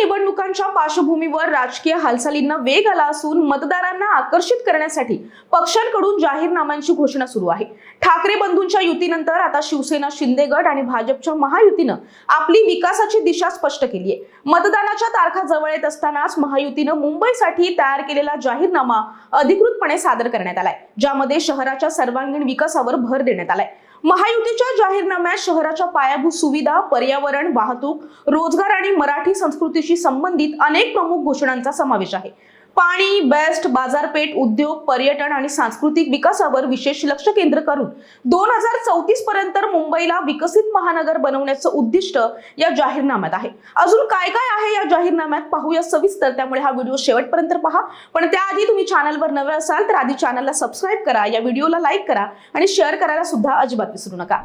निवडणुकांच्या पार्श्वभूमीवर राजकीय हालचालींना वेग आला असून मतदारांना आकर्षित करण्यासाठी पक्षांकडून जाहीरनाम्यांची घोषणा सुरू आहे. ठाकरे बंधूंच्या युतीनंतर आता शिवसेना शिंदे गट आणि भाजपच्या महायुतीनं आपली विकासाची दिशा स्पष्ट केली आहे मतदानाच्या तारखा जवळ येत असतानाच महायुतीनं मुंबईसाठी तयार केलेला जाहीरनामा अधिकृतपणे सादर करण्यात आलाय ज्यामध्ये शहराच्या सर्वांगीण विकासावर भर देण्यात आलाय. महायुतीच्या जाहीरनाम्यात शहराच्या पायाभूत सुविधा पर्यावरण वाहतूक रोजगार आणि मराठी संस्कृतीशी संबंधित अनेक प्रमुख घोषणांचा समावेश आहे. पाणी बेस्ट बाजारपेठ उद्योग पर्यटन आणि सांस्कृतिक विकासावर विशेष लक्ष केंद्र करून दोन हजार चौतीस पर्यंत मुंबईला विकसित महानगर बनवण्याचं उद्दिष्ट या जाहीरनाम्यात आहे. अजून काय काय आहे या जाहीरनाम्यात पाहूया सविस्तर. त्यामुळे हा व्हिडिओ शेवटपर्यंत पहा. पण त्याआधी तुम्ही चॅनलवर नवे असाल तर आधी चॅनलला सबस्क्राईब करा या व्हिडिओला लाईक करा आणि शेअर करायला सुद्धा अजिबात विसरू नका.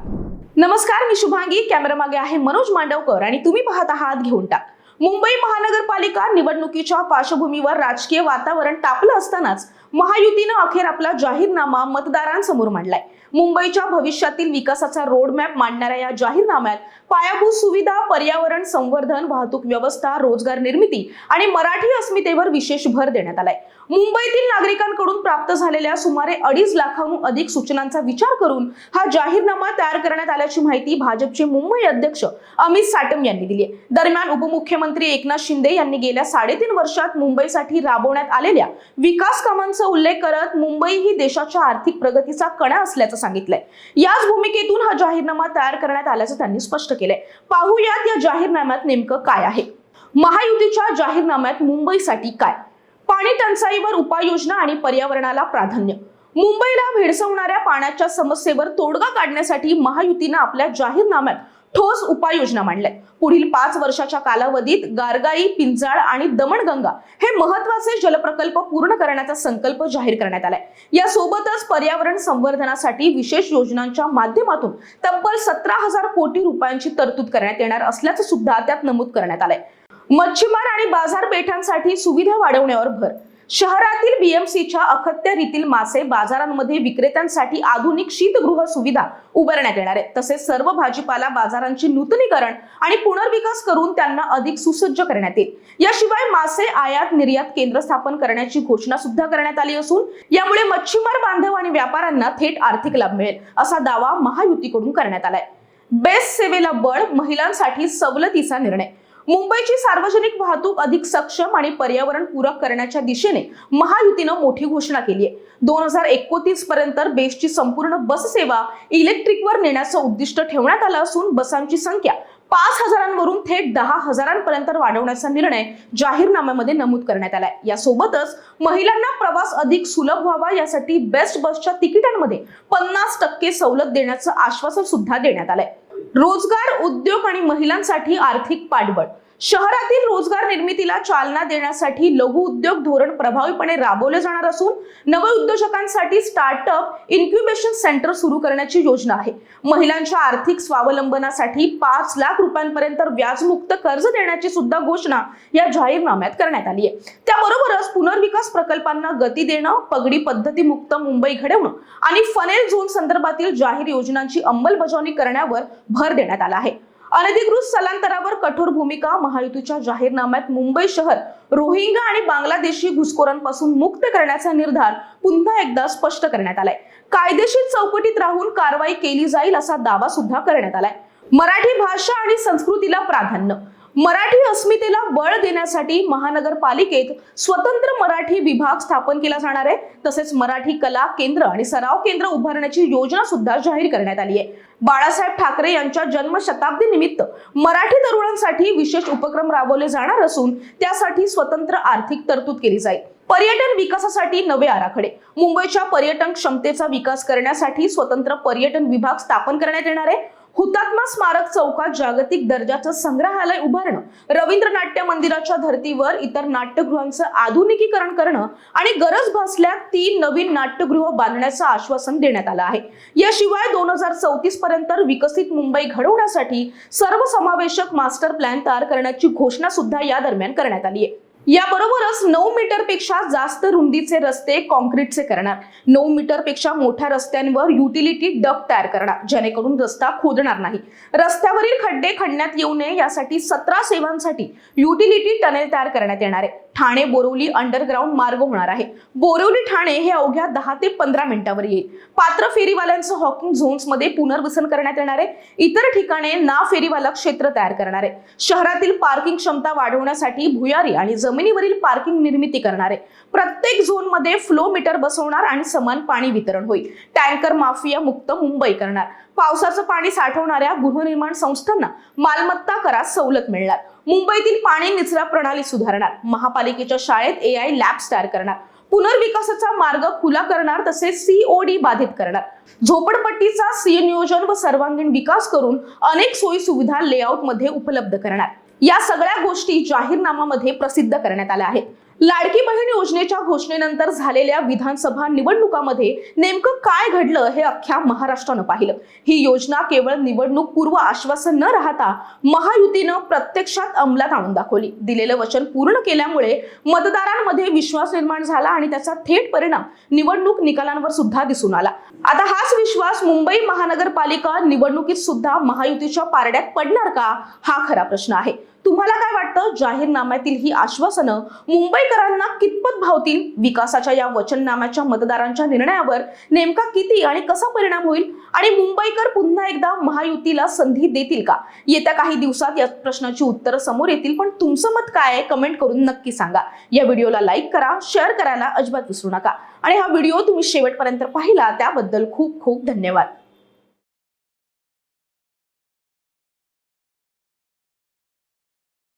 नमस्कार मी शुभांगी. कॅमेरामागे आहे मनोज मांडवकर आणि तुम्ही पाहत आहात घेऊन टाक. मुंबई महानगरपालिका निवडणुकीच्या पार्श्वभूमीवर राजकीय वातावरण तापलं असतानाच महायुतीनं अखेर आपला जाहीरनामा मतदारांसमोर मांडलाय. मुंबईच्या भविष्यातील विकासाचा रोडमॅप मांडणाऱ्या या जाहीरनाम्यात पायाभूत सुविधा पर्यावरण संवर्धन वाहतूक व्यवस्था रोजगार निर्मिती आणि मराठी अस्मितेवर विशेष भर देण्यात आलाय. मुंबईतील नागरिकांकडून प्राप्त झालेल्या सुमारे अडीच लाखांहून अधिक सूचनांचा विचार करून हा जाहीरनामा तयार करण्यात आल्याची माहिती भाजपचे मुंबई अध्यक्ष अमित साटम यांनी दिली आहे. दरम्यान उपमुख्यमंत्री एकनाथ शिंदे यांनी गेल्या साडेतीन वर्षात मुंबईसाठी राबवण्यात आलेल्या विकास कामांचा उल्लेख करत मुंबई ही देशाच्या आर्थिक प्रगतीचा कणा असल्याचं सांगितलंय. याच भूमिकेतून हा जाहीरनामा तयार करण्यात आल्याचं त्यांनी स्पष्ट केलंय. पाहूयात या जाहीरनाम्यात नेमकं काय आहे? महायुतीच्या जाहीरनाम्यात मुंबईसाठी काय? पाणी टंचाईवर उपाययोजना आणि पर्यावरणाला प्राधान्य. मुंबईला भेडसवणाऱ्या पाण्याच्या समस्येवर तोडगा काढण्यासाठी महायुतीनं आपल्या जाहीरनाम्यात ठोस उपाययोजना मांडल्या. पुढील पाच वर्षाच्या कालावधीत गारगाई पिंजाळ आणि दमणगंगा हे महत्त्वाचे जलप्रकल्प पूर्ण करण्याचा संकल्प जाहीर करण्यात आलाय. यासोबतच पर्यावरण संवर्धनासाठी विशेष योजनांच्या माध्यमातून तब्बल सतरा हजार कोटी रुपयांची तरतूद करण्यात येणार असल्याचं सुद्धा त्यात नमूद करण्यात आलंय. मच्छीमार आणि बाजारपेठांसाठी सुविधा वाढवण्यावर भर शहरातील बीएमसीच्या अखत्य रीतील मासे बाजारांमध्ये विक्रेत्यांसाठी आधुनिक शीतगृह सुविधा उभारण्यात येणार आहे तसेच सर्व भाजीपाला बाजारांचे नूतनीकरण आणि पुनर्विकास करून त्यांना अधिक सुसज्ज करण्यात येईल. याशिवाय मासे आयात निर्यात केंद्र स्थापन करण्याची घोषणा सुद्धा करण्यात आली असून यामुळे मच्छीमार बांधव आणि व्यापाऱ्यांना थेट आर्थिक लाभ मिळेल असा दावा महायुतीकडून करण्यात आलाय. बेस्ट सेवेला बळ महिलांसाठी सवलतीचा निर्णय मुंबईची सार्वजनिक वाहतूक अधिक सक्षम आणि पर्यावरण पूरक करण्याच्या दिशेने महायुतीनं मोठी घोषणा केली आहे. दोन हजार एकोतीस पर्यंत बेस्टची संपूर्ण बस सेवा इलेक्ट्रिकवर नेण्याचं उद्दिष्ट ठेवण्यात आलं असून बसांची संख्या पाच हजारांवरून थेट दहा हजारांपर्यंत वाढवण्याचा निर्णय जाहीरनाम्यामध्ये नमूद करण्यात आलाय. यासोबतच महिलांना प्रवास अधिक सुलभ व्हावा यासाठी बेस्ट बसच्या तिकिटांमध्ये पन्नास टक्के सवलत देण्याचं आश्वासन सुद्धा देण्यात आलंय. रोजगार उद्योग आणि महिलांसाठी आर्थिक पाठबळ. शहरातील रोजगार निर्मितीला चालना देण्यासाठी लघु उद्योग धोरण प्रभावीपणे राबवले जाणार असून नवउद्योजकांसाठी स्टार्टअप इन्क्युबेशन सेंटर सुरू करण्याची योजना आहे. महिलांच्या आर्थिक स्वावलंबनासाठी पाच लाख रुपयांपर्यंत व्याजमुक्त कर्ज देण्याची सुद्धा घोषणा या जाहीरनाम्यात करण्यात आली आहे. त्याबरोबरच पुनर्विकास प्रकल्पांना गती देणं पगडी पद्धती मुक्त मुंबई घडवणं आणि फनेल झोन संदर्भातील जाहीर योजनांची अंमलबजावणी करण्यावर भर देण्यात आला आहे. अनधिकृत स्थलांतरावर कठोर भूमिका महायुतीच्या जाहीरनाम्यात मुंबई शहर रोहिंगा आणि बांगलादेशी घुसखोरांपासून मुक्त करण्याचा निर्धार पुन्हा एकदा स्पष्ट करण्यात आलाय. कायदेशीर चौकटीत राहून कारवाई केली जाईल असा दावा सुद्धा करण्यात आलाय. मराठी भाषा आणि संस्कृतीला प्राधान्य. मराठी अस्मितेला बळ देण्यासाठी महानगरपालिकेत स्वतंत्र मराठी विभाग स्थापन केला जाणार आहे. तसेच मराठी कला केंद्र आणि सराव केंद्र उभारण्याची योजना सुद्धा जाहीर करण्यात आली आहे. बाळासाहेब ठाकरे यांच्या जन्मशताब्दी निमित्त मराठी तरुणांसाठी विशेष उपक्रम राबवले जाणार असून त्यासाठी स्वतंत्र आर्थिक तरतूद केली जाईल. पर्यटन विकासासाठी नवे आराखडे. मुंबईच्या पर्यटन क्षमतेचा विकास करण्यासाठी स्वतंत्र पर्यटन विभाग स्थापन करण्यात येणार आहे. हुतात्मा स्मारक चौकात जागतिक दर्जाचं संग्रहालय उभारणं रवींद्र नाट्य मंदिराच्या धर्तीवर इतर नाट्यगृहांचं आधुनिकीकरण करणं आणि गरज भासल्यास तीन नवीन नाट्यगृह बांधण्याचं आश्वासन देण्यात आलं आहे. याशिवाय दोन हजार चौतीस पर्यंत विकसित मुंबई घडवण्यासाठी सर्वसमावेशक मास्टर प्लॅन तयार करण्याची घोषणा सुद्धा या दरम्यान करण्यात आली आहे. याबरोबरच नऊ मीटरपेक्षा जास्त रुंदीचे रस्ते कॉन्क्रीटचे करणार. नऊ मीटरपेक्षा मोठ्या रस्त्यांवर युटिलिटी डक तयार करणार जेणेकरून रस्ता खोदणार नाही. रस्त्यावरील खड्डे खणण्यात येऊ नये यासाठी सतरा सेवांसाठी युटिलिटी टनेल तयार करण्यात येणार आहे. ठाणे बोरवली अंडरग्राऊंड मार्ग होणार आहे. बोरवली ठाणे हे अवघ्या दहा ते पंधरा मिनिटावर येईल. पात्र फेरीवाल्यांचं हॉकिंग झोन्समध्ये पुनर्वसन करण्यात येणार आहे. इतर ठिकाणे ना फेरीवाला क्षेत्र तयार करणार आहे. शहरातील पार्किंग क्षमता वाढवण्यासाठी भुयारी आणि जमिनीवरील पार्किंग निर्मिती करणार आहे. प्रत्येक झोनमध्ये फ्लो मीटर बसवणार आणि समान पाणी वितरण होईल. टँकर माफिया मुक्त मुंबई करणार. पावसाचं पाणी साठवणाऱ्या गृहनिर्माण संस्थांना मालमत्ता करात सवलत मिळणार. मुंबईतील पाणी निचरा प्रणाली सुधारणार. महापालिकेच्या शाळेत ए आय लॅब्स तयार करणार. पुनर्विकासाचा मार्ग खुला करणार तसेच सीओडी बाधित करणार. झोपडपट्टीचा सी नियोजन व सर्वांगीण विकास करून अनेक सोयी सुविधा लेआउटमध्ये उपलब्ध करणार. या सगळ्या गोष्टी जाहीरनामामध्ये प्रसिद्ध करण्यात आल्या आहेत. लाडकी बहीण योजनेच्या घोषणेनंतर झालेल्या विधानसभा निवडणुकामध्ये नेमकं काय घडलं हे अख्ख्या महाराष्ट्रानं पाहिलं. ही योजना केवळ निवडणूक पूर्व आश्वासन न राहता महायुतीनं प्रत्यक्षात अंमलात आणून दाखवली. दिलेलं वचन पूर्ण केल्यामुळे मतदारांमध्ये विश्वास निर्माण झाला आणि त्याचा थेट परिणाम निवडणूक निकालांवर सुद्धा दिसून आला. आता हाच विश्वास मुंबई महानगरपालिका निवडणुकीत सुद्धा महायुतीच्या पारड्यात पडणार का? हा खरा प्रश्न आहे. तुम्हाला काय वाटतं? जाहीरनाम्यातील ही आश्वासनं मुंबईकरांना कितपत भावतील? विकासाच्या या वचननाम्याच्या मतदारांच्या निर्णयावर नेमका किती आणि कसा परिणाम होईल? आणि मुंबईकर पुन्हा एकदा महायुतीला संधी देतील का? येत्या काही दिवसात या प्रश्नाची उत्तरं समोर येतील पण तुमचं मत काय आहे? कमेंट करून नक्की सांगा. या व्हिडिओला लाईक करा शेअर करायला अजिबात विसरू नका. आणि हा व्हिडिओ तुम्ही शेवटपर्यंत पाहिला त्याबद्दल खूप खूप धन्यवाद.